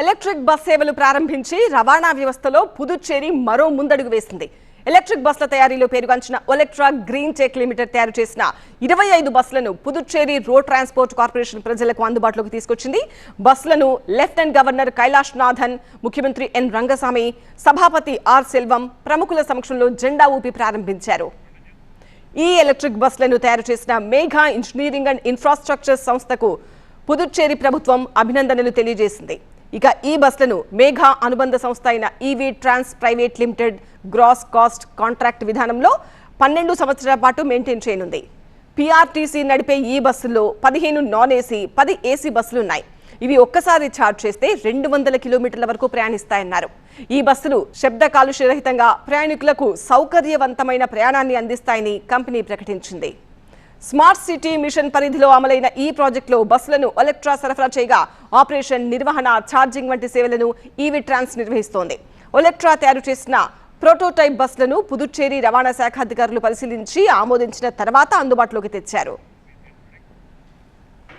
Electric bus సేవలు ప్రారంభించి రవాణా వ్యవస్థలో పుదుచ్చేరి మరో ముందడుగు వేసింది. ఎలక్ట్రిక్ బస్ల తయారీలో పేరుగాంచిన ఒలెక్ట్రా గ్రీన్ టెక్ లిమిటెడ్ తయారు చేసిన ఇరవై ఐదు బస్సులను పుదుచ్చేరి రోడ్ ట్రాన్స్పోర్ట్ కార్పొరేషన్ ప్రజలకు అందుబాటులోకి తీసుకొచ్చింది. బస్సులను లెఫ్టినెంట్ గవర్నర్ కైలాష్ నాథన్ ముఖ్యమంత్రి ఎన్ రంగస్వామి సభాపతి ఆర్ సెల్వం ప్రముఖుల సమక్షంలో జెండా ఊపి ప్రారంభించారు. ఈ ఎలక్ట్రిక్ బస్సులను తయారు చేసిన మేఘా ఇంజనీరింగ్ అండ్ ఇన్ఫ్రాస్ట్రక్చర్ సంస్థకు పుదుచ్చేరి ప్రభుత్వం అభినందనలు తెలియజేసింది. ఇక ఈ బస్సులను మేఘా అనుబంధ సంస్థ అయిన EV trans private limited gross cost contract విధానంలో పన్నెండు సంవత్సరాల పాటు మెయింటైన్ చేయనుంది. పీఆర్టీసీ నడిపే ఈ బస్సుల్లో పదిహేను నాన్ ఏసీ పది ఏసీ బస్సులు ఉన్నాయి ఇవి ఒక్కసారి ఛార్జ్ చేస్తే రెండు వందల కిలోమీటర్ల వరకు ప్రయాణిస్తాయన్నారు. ఈ బస్సులు శబ్ద కాలుష్యరహితంగా ప్రయాణికులకు సౌకర్యవంతమైన ప్రయాణాన్ని అందిస్తాయని కంపెనీ ప్రకటించింది. స్మార్ట్ సిటీ మిషన్ పరిధిలో అమలైన ఈ ప్రాజెక్టులో బస్సులను ఎలక్ట్రా సరఫరా చేయగా ఆపరేషన్ నిర్వహణ ఛార్జింగ్ వంటి సేవలను ఈవీ ట్రాన్స్ నిర్వహిస్తోంది. ఒలెక్ట్రా తయారు చేసిన ప్రోటోటైప్ బస్సులను పుదుచ్చేరి రవాణా శాఖ అధికారులు పరిశీలించి ఆమోదించిన తర్వాత అందుబాటులోకి తెచ్చారు.